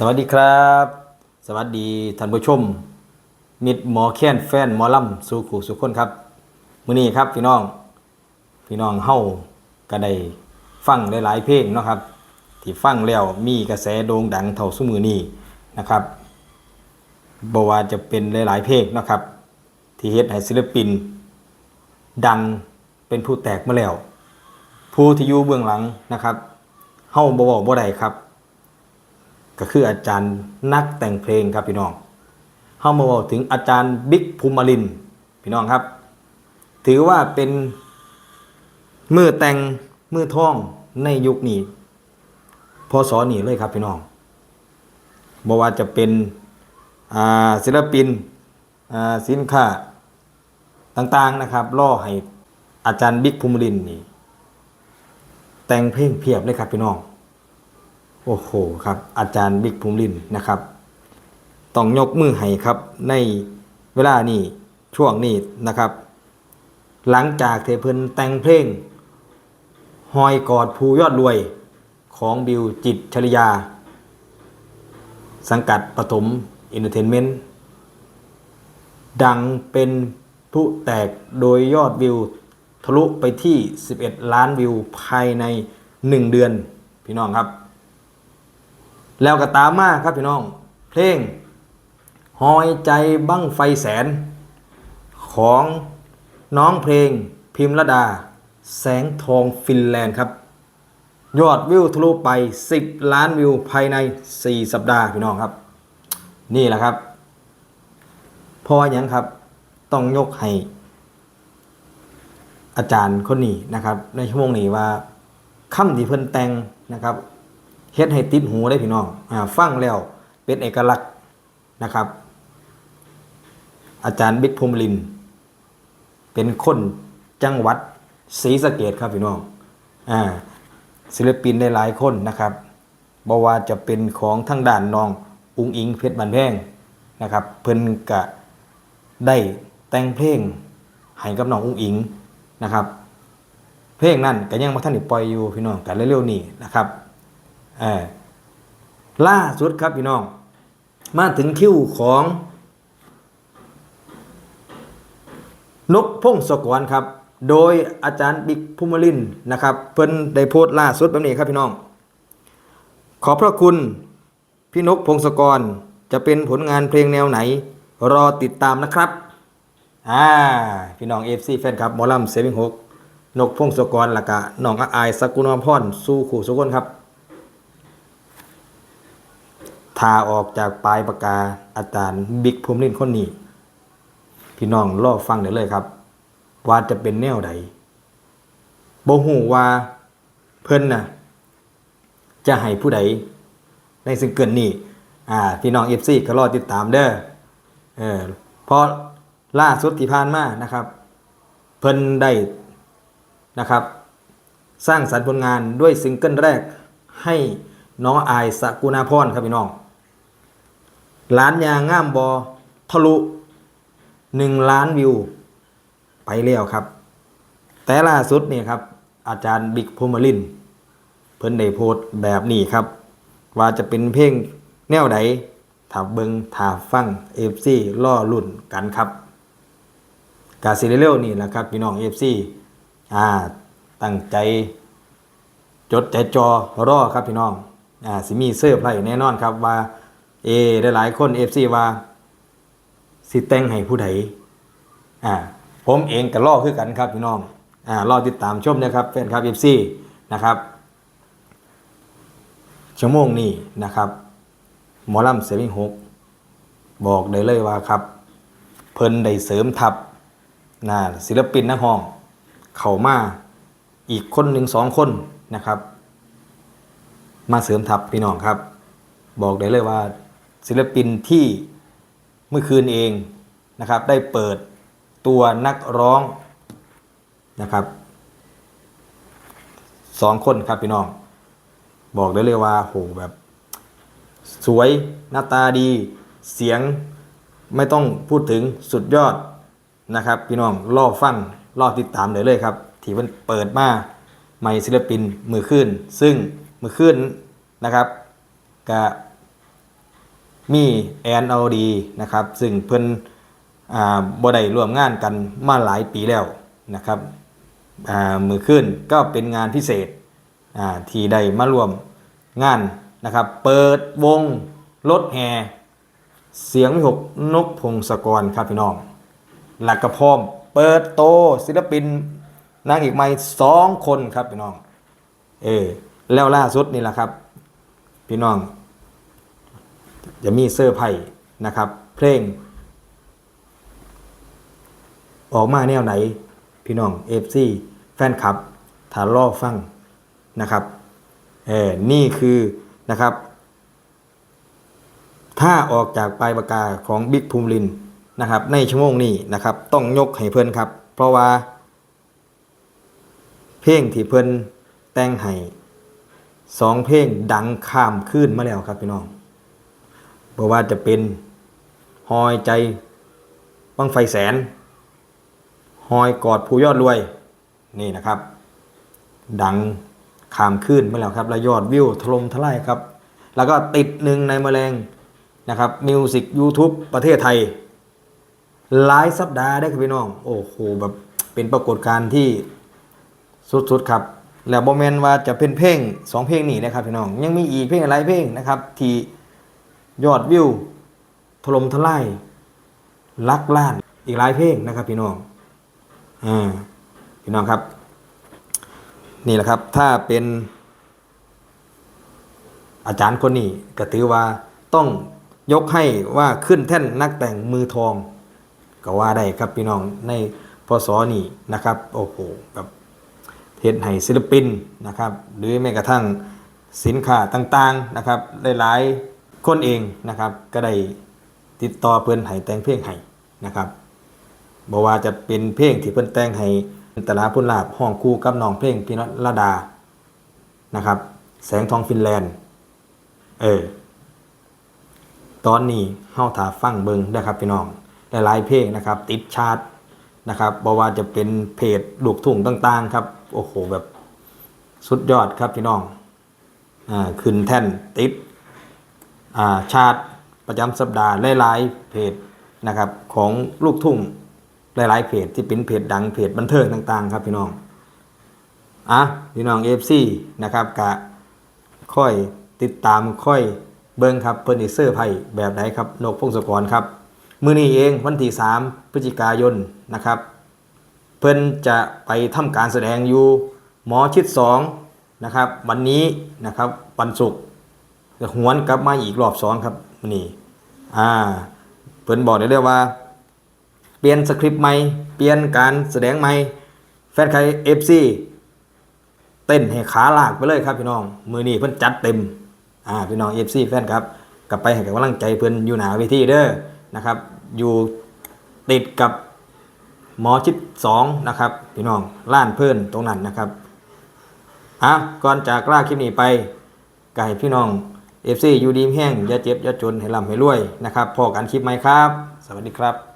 สวัสดีครับ สวัสดีท่านผู้ชมมิตรหมอแค้นแฟนหมอลำสู่ขู่สุขคนครับมื้อนี้ครับพี่น้อง พี่น้องเฮาก็ได้ฟังหลายๆเพลงเนาะครับ ที่ฟังแล้วมีกระแสโด่งดังเท่าซุมือนี้นะครับบ่ว่าจะเป็นหลายๆเพลงเนาะครับ ที่เฮ็ดให้ศิลปิน ดังเป็นผู้แตกมาแล้ว ผู้ที่อยู่เบื้องหลังนะครับเฮาบ่เว้าบ่ได้ครับ ก็คืออาจารย์นักแต่งเพลงครับพี่น้องเฮามาบอกถึงอาจารย์บิ๊กภูมิลินพี่น้องครับ ถือว่าเป็นมือแต่งมือท่องในยุคนี้พศนี้เลยครับพี่น้องบ่ว่าจะเป็นศิลปินสินค้าต่างๆนะครับล่อให้อาจารย์บิ๊กภูมิลินนี่แต่งเพลงเพียบเลยครับพี่น้อง โอ้โหครับ อาจารย์บิ๊กภูมิลินนะครับ ต้องยกมือให้ครับ ในเวลานี้ช่วงนี้นะครับ หลังจากเทเพินแต่งเพลงหอยกอดภูยอดรวยของบิวจิตชริยา สังกัดปฐมอินเตอร์เทนเมนต์ดังเป็นผู้แตกโดยยอดวิวทะลุไปที่ 11 ล้านวิวภายใน 1 เดือน พี่น้องครับ แล้วก็ตามมาครับพี่น้อง เพลงหอยใจบั้งไฟแสน ของน้องเพลงพิมระดา แสงทองฟินแลนด์ครับ ยอดวิวทะลุไป 10 ล้านวิวภายใน 4 สัปดาห์พี่น้องครับ นี่แหละครับเพราะอย่างครับต้องยกให้อาจารย์คนนี้นะครับ ในชั่วโมงนี้ว่าคำที่เพิ่นแต่งนะครับ เฮ็ดให้ติดหูได้พี่น้องอ่าฟังแล้วเป็นเอกลักษณ์นะครับ อาจารย์บิ๊กภูมิลิน เป็นคนจังหวัดศรีสะเกดครับพี่น้องอ่าศิลปินได้หลายคนนะครับบ่ว่าจะเป็นของทางด้านน้องอุงอิงเพชรบันแพงนะครับ เพิ่นกะได้แต่งเพลงให้กับน้องอุงอิงนะครับ เพลงนั้นก็ยังบ่ทันได้ปล่อยอยู่พี่น้องกันเร็วๆนี้นะครับ ล่าสุดครับพี่น้อง มาถึงคิวของ นกพงศกรครับ โดยอาจารย์บิ๊กภูมิลินนะครับ เพิ่นได้โพสต์ล่าสุดแบบนี้ครับพี่น้อง ขอพระคุณพี่นกพงศกรจะเป็นผลงานเพลงแนวไหน รอติดตามนะครับอ่าพี่น้องเอฟซีแฟนครับหมอลำเซฟิงหกนกพงศกรและกะน้องอาอายสกุลพรสู้ขู่สุกนครับ ทาออกจากปลายปากกาอาจารย์บิ๊กภูมิลินคนนี้ พี่น้องรอฟังได้เลยครับ ว่าจะเป็นแนวใดบ่ฮู้ว่าเพิ่นน่ะ จะให้ผู้ใดในซิงเกิลนี้อ่า พี่น้อง FC ก็รอติดตามเด้อเออเพราะล่าสุดที่ผ่านมานะครับ เพิ่นได้นะครับ สร้างสรรค์ผลงานด้วยซิงเกิลแรกให้น้องอายสกุณาพรครับพี่น้อง ล้านยางง่ามบอทะลุหนึ่งล้านวิว ไปแล้วครับ แต่ล่าสุดเนี่ยครับ อาจารย์บิ๊กภูมิลิน เพิ่นได้โพสต์แบบนี้ครับ ว่าจะเป็นเพลงแนวใดถาเบิงถาฟังเอฟซีล่อลุ่นกันครับกาซิเร็วๆนี่แหละครับพี่น้องเอฟซีอ่าตั้งใจ จดใจจอรอครับพี่น้องอ่าสิมีเสื้อร์ไพรส์แน่นอนครับว่า เอได้หลายคนเอฟซีว่า สิแต่งให้ผู้ใดอ่าผมเองก็รอคือกันครับพี่น้องอ่ารอติดตามชมนะครับแฟนครับเอฟซีนะครับชั่วโมงนี้นะครับหมอลำเซฟิงหกบอกได้เลยว่าครับ เพิ่นได้เสริมทัพนะศิลปินนักห้อง เข้ามาอีกคนหนึ่งสองคนนะครับ มาเสริมทัพพี่น้องครับ บอกได้เลยว่า ศิลปินที่เมื่อคืนเองนะครับ ได้เปิดตัวนักร้องนะครับสองคนครับพี่น้อง บอกได้เลยว่าโหแบบ สวยหน้าตาดี เสียงไม่ต้องพูดถึงสุดยอดนะครับ พี่น้องรอฟังรอติดตามเลยเลยครับ ที่มันเปิดมาใหม่ศิลปินมือขึ้น ซึ่งมือขึ้นนะครับกะ มีแอนเอาดีนะครับ ซึ่งเพิ่นอ่าบ่ได้ร่วมงานกันมาหลายปีแล้วนะครับอ่ามือขึ้นก็เป็นงานพิเศษอ่าที่ได้มาร่วมงานนะครับ เปิดวงรถแห่เสียงวิหกนกพงศกรครับพี่น้อง หลักกระพร้อม เปิดโตศิลปินนางเอกใหม่สองคนครับพี่น้อง เออแล้วล่าสุดนี่แหละครับ พี่น้อง จะมีเสื้อร์ไผ่นะครับ เพลง ออกมาแนวไหน พี่น้องเอฟซีแฟนคลับถ้ารอฟังนะครับเออนี่คือนะครับ ถ้าออกจากปลายปากกาของบิ๊กภูมิลินนะครับ ในชั่วโมงนี้นะครับ ต้องยกให้เพิ่นครับ เพราะว่า เพลงที่เพิ่นแต่งให้สองเพลงดังข้ามขึ้นมาแล้วครับพี่น้อง บอกว่าจะเป็นหอยใจบังไฟแสนหอยกอดผู้ยอดรวย นี่นะครับ ดังขามขึ้นมาแล้วครับแล้วยอดวิวถล่มทลายครับ แล้วก็ติดหนึ่งในแมลงนะครับมิวสิก YouTube ประเทศไทยหลายสัปดาห์ได้ครับพี่น้อง โอ้โหแบบเป็นปรากฏการณ์ที่สุดๆครับ แล้วบอมเมนว่าจะเป็นเพลงสองเพลงนี้นะครับพี่น้อง ยังมีอีกเพลงหลายเพลงนะครับ ที่ ยอดวิวถล่มทลายลักล้านอีกหลายเพลงนะครับ พี่น้องอ่าพี่น้องครับ นี่แหละครับ ถ้าเป็น อาจารย์คนนี้ก็ถือว่าต้องยกให้ว่าขึ้นแท่นนักแต่งมือทอง ก็ว่าได้ครับพี่น้องในพศนี้นะครับ โอ้โหกับเฮ็ดให้ศิลปินนะครับ หรือแม้กระทั่งสินค้าต่างๆนะครับหลายๆ คนเองนะครับก็ได้ติดต่อเพิ่อนให้แต่งเพลงให้นะครับบอกว่าจะเป็นเพลงที่เพิ่อนแต่งให้ตลาพุ่นลาบห้องคู่กับน้องเพลงพี่นรดานะครับ แสงทองฟินแลนด์ เออ ตอนนี้เฮาถาฟังเบิงนะครับพี่น้องหลายๆเพลงนะครับ ติดชาร์ตนะครับบ่ว่าจะเป็นเพจลูกทุ่งต่างๆ ครับ โอ้โหแบบสุดยอดครับพี่น้องอ่าขึ้นแท่นติด ชาร์ตประจำสัปดาห์หลายๆเพจนะครับของลูกทุ่งหลายๆเพจที่เป็นเพจดังเพจบันเทิงต่างๆ ครับพี่น้องอะพี่น้อง FC นะครับกะค่อยติดตามค่อยเบิ้งครับเพิ่นอีเซอร์ไพ่แบบไหนครับนกพงศกรครับมือนี้เองวันที่3พฤศจิกายนนะครับ เพิ่นจะไปทำการแสดงอยู่หมอชิด2นะครับวันนี้นะครับวันศุกร์ จะหวนกลับมาอีกรอบสองครับนี้อ่าเพิ่นบอกได้เลยว่า เปลี่ยนสคริปต์ใหม่เปลี่ยนการแสดงใหม่แฟนใคร FC เต้นให้ขาลากไปเลยครับพี่น้อง มือนี้เพิ่นจัดเต็มอ่าพี่น้อง FC แฟนครับกลับไปให้กำลังใจเพิ่นอยู่หนาเวทีเด้อนะครับ อยู่ติดกับหมอชิด2นะครับพี่น้องล้านเพิ่อนตรงนั้นนะครับอะก่อนจากลาคลิปนี้ไปไก็ให้พี่น้อง เอฟซีอยู่ดีมแห้งอย่าเจ็บอย่าจนให้ร่ำให้รวยนะครับพอกันคลิปไหมครับ สวัสดีครับ